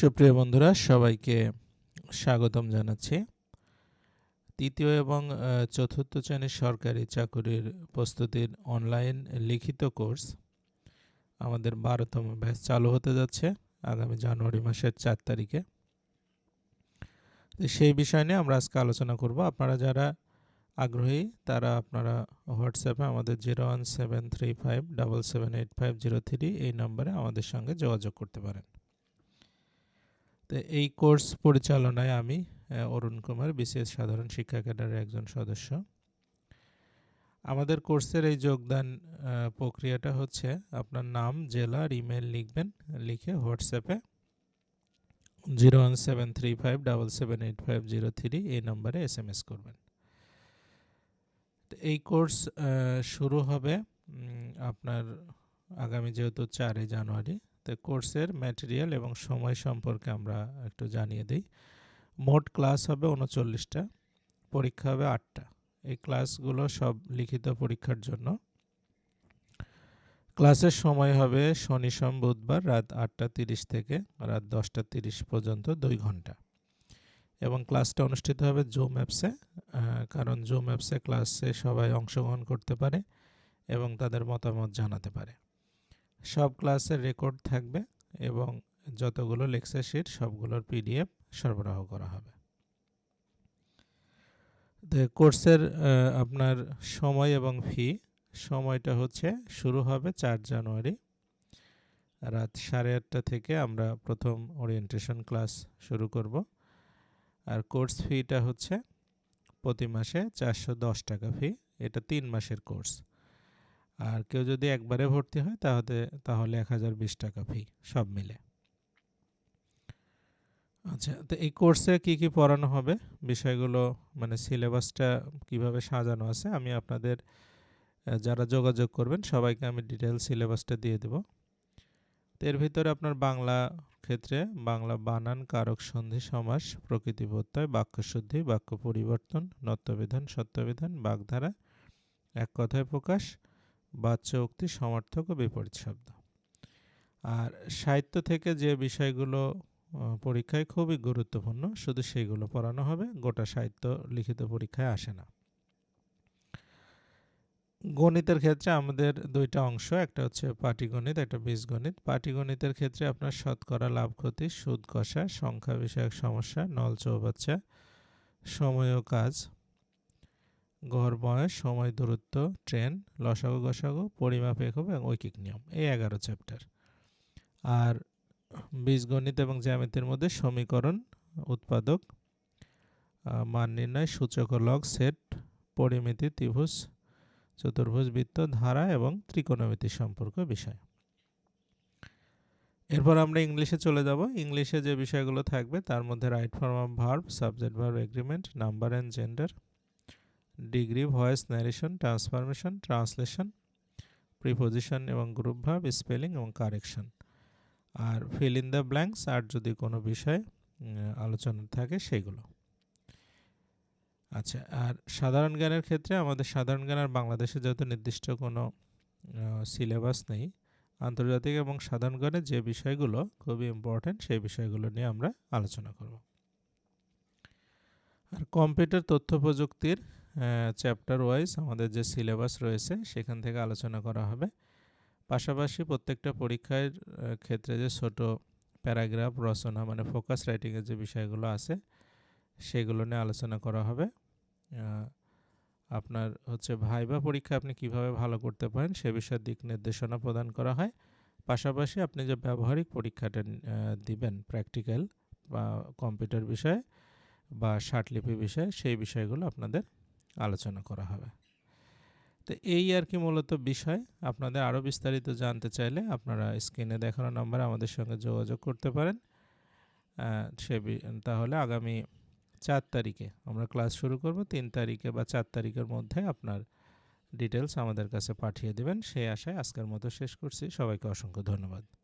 সুপ্রিয় বন্ধুরা, সবাইকে স্বাগতম জানাচ্ছি। তৃতীয় এবং চতুর্থ শ্রেণির সরকারি চাকুরির প্রস্তুতির অনলাইন লিখিত কোর্স আমাদের বারোতম ব্যাচ চালু হতে যাচ্ছে আগামী জানুয়ারি মাসের চার তারিখে। সেই বিষয় নিয়ে আমরা আজকে আলোচনা করব। আপনারা যারা আগ্রহী, তারা আপনারা হোয়াটসঅ্যাপে আমাদের zero one seven three five double seven eight five zero three এই নম্বরে আমাদের সঙ্গে যোগাযোগ করতে পারেন। তো এই কোর্স পরিচালনায় আমি অরুণ কুমার বিসিএস সাধারণ শিক্ষা ক্যাডারের একজন সদস্য। আমাদের কোর্সের এই যোগদান প্রক্রিয়াটা হচ্ছে আপনার নাম, জেলা আর ইমেল লিখবেন, লিখে হোয়াটসঅ্যাপে zero one seven three five double seven eight five zero three এই নম্বরে এস এম এস করবেন। তো এই কোর্স শুরু হবে আপনার আগামী যেহেতু চারই জানুয়ারি তো কোর্সের ম্যাটেরিয়াল এবং সময় সম্পর্কে আমরা একটু জানিয়ে দিই। মোট ক্লাস হবে উনচল্লিশটা, পরীক্ষা হবে আটটা। এই ক্লাসগুলো সব লিখিত পরীক্ষার জন্য। ক্লাসের সময় হবে শনি সোম বুধবার রাত আটটা তিরিশ থেকে রাত দশটা তিরিশ পর্যন্ত দুই ঘণ্টা। এবং ক্লাসটা অনুষ্ঠিত হবে জুম অ্যাপসে কারণ জুম অ্যাপসে ক্লাসে সবাই অংশগ্রহণ করতে পারে এবং তাদের মতামত জানাতে পারে। সব ক্লাসের রেকর্ড থাকবে এবং যতগুলো লেকচার শিট, সবগুলোর পিডিএফ সরবরাহ করা হবে। কোর্সের আপনার সময় এবং ফি, সময়টা হচ্ছে শুরু হবে চার জানুয়ারি। রাত সাড়ে আটটা থেকে আমরা প্রথম ওরিয়েন্টেশন ক্লাস শুরু করব। আর কোর্স ফিটা হচ্ছে প্রতি মাসে চারশো দশ টাকা ফি। এটা তিন মাসের কোর্স। আর কেউ যদি একবারে ভর্তি হয় তাহলে তাহলে এক হাজার বিশ টাকা ফি সব মিলে। আচ্ছা তো এই কোর্সে কি কি পড়ানো হবে? বিষয়গুলো মানে সিলেবাসটা কীভাবে সাজানো আছে? আমি আপনাদের যারা যোগাযোগ করবেন, সবাইকে আমি ডিটেল সিলেবাসটা দিয়ে দেব। তো এর ভিতরে আপনার বাংলা ক্ষেত্রে, বাংলা বানান, কারক সন্ধি, সমাস, প্রকৃতি প্রত্যয় বাক্যশুদ্ধি বাক্য পরিবর্তন নত্যবিধান সত্যবিধান বাগধারা, এক কথায় প্রকাশ বাচ্য উক্তি সমার্থক ও বিপরীত শব্দ। আর সাহিত্য থেকে যে বিষয়গুলো পরীক্ষায় খুবই গুরুত্বপূর্ণ, শুধু সেইগুলো পড়ানো হবে, গোটা সাহিত্য লিখিত পরীক্ষায় আসে না। গণিতের ক্ষেত্রে আমাদের দুইটা অংশ, একটা হচ্ছে পাটিগণিত, একটা বীজগণিত। পাটিগণিতের ক্ষেত্রে আপনার শতকরা লাভ, ক্ষতি, সুদ, কষা, সংখ্যা বিষয়ক সমস্যা, নল, চৌবাচ্চা, সময় ও কাজ। গড় বয়স সময় দূরত্ব, ট্রেন, লসাগু গসাগু, পরিমাপ একক এবং ঐকিক নিয়ম। এই এগারো চ্যাপ্টার। আর বীজগণিত এবং জ্যামিতির মধ্যে সমীকরণ, উৎপাদক মান নির্ণয়, সূচক লগ সেট, পরিমিতি, ত্রিভুজ, চতুর্ভুজ বৃত্ত, ধারা এবং ত্রিকোণমিতি সম্পর্ক বিষয়। এরপর আমরা ইংলিশে চলে যাব। ইংলিশে যে বিষয়গুলো থাকবে তার মধ্যে right form of verb, subject verb agreement, number and gender degree, voice narration transformation translation preposition এবং গ্রুপ ভার্ব স্পেলিং এবং কারেকশন আর ফিল ইন দ্য ব্ল্যাঙ্কস আর যদি কোনো বিষয় আলোচনা থাকে সেগুলো। আচ্ছা আর সাধারণ জ্ঞানের ক্ষেত্রে আমাদের সাধারণ জ্ঞান আর বাংলাদেশে যেহেতু নির্দিষ্ট কোনো সিলেবাস নেই, আন্তর্জাতিক এবং সাধারণ জ্ঞানের যে বিষয়গুলো খুবই ইম্পর্ট্যান্ট সেই বিষয়গুলো নিয়ে আমরা আলোচনা করব। আর কম্পিউটার তথ্য প্রযুক্তির চ্যাপ্টার ওয়াইজ আমাদের যে সিলেবাস রয়েছে সেখান থেকে আলোচনা করা হবে। পাশাপাশি প্রত্যেকটা পরীক্ষার ক্ষেত্রে যে ছোট প্যারাগ্রাফ, রচনা মানে ফোকাস রাইটিংয়ের যে বিষয়গুলো আছে সেগুলো নিয়ে আলোচনা করা হবে। আপনার হচ্ছে ভাইবা পরীক্ষা আপনি কীভাবে ভালো করতে পারেন সে বিষয়ে দিক নির্দেশনা প্রদান করা হয়। পাশাপাশি আপনি যে ব্যবহারিক পরীক্ষাটা দিবেন প্র্যাকটিক্যাল বা কম্পিউটার বিষয়ে বা ষাটলিপি বিষয়ে সেই বিষয়গুলো আপনাদের আলোচনা করা হবে। তো এই আর কি মূলত বিষয়। আপনাদের আরও বিস্তারিত জানতে চাইলে আপনারা স্ক্রিনে দেখানো নাম্বারে আমাদের সঙ্গে যোগাযোগ করতে পারেন। সে তাহলে আগামী চার তারিখে আমরা ক্লাস শুরু করব। তিন তারিখে বা চার তারিখের মধ্যে আপনার ডিটেলস আমাদের কাছে পাঠিয়ে দেবেন। সেই আশায় আজকের মতো শেষ করছি। সবাইকে অসংখ্য ধন্যবাদ।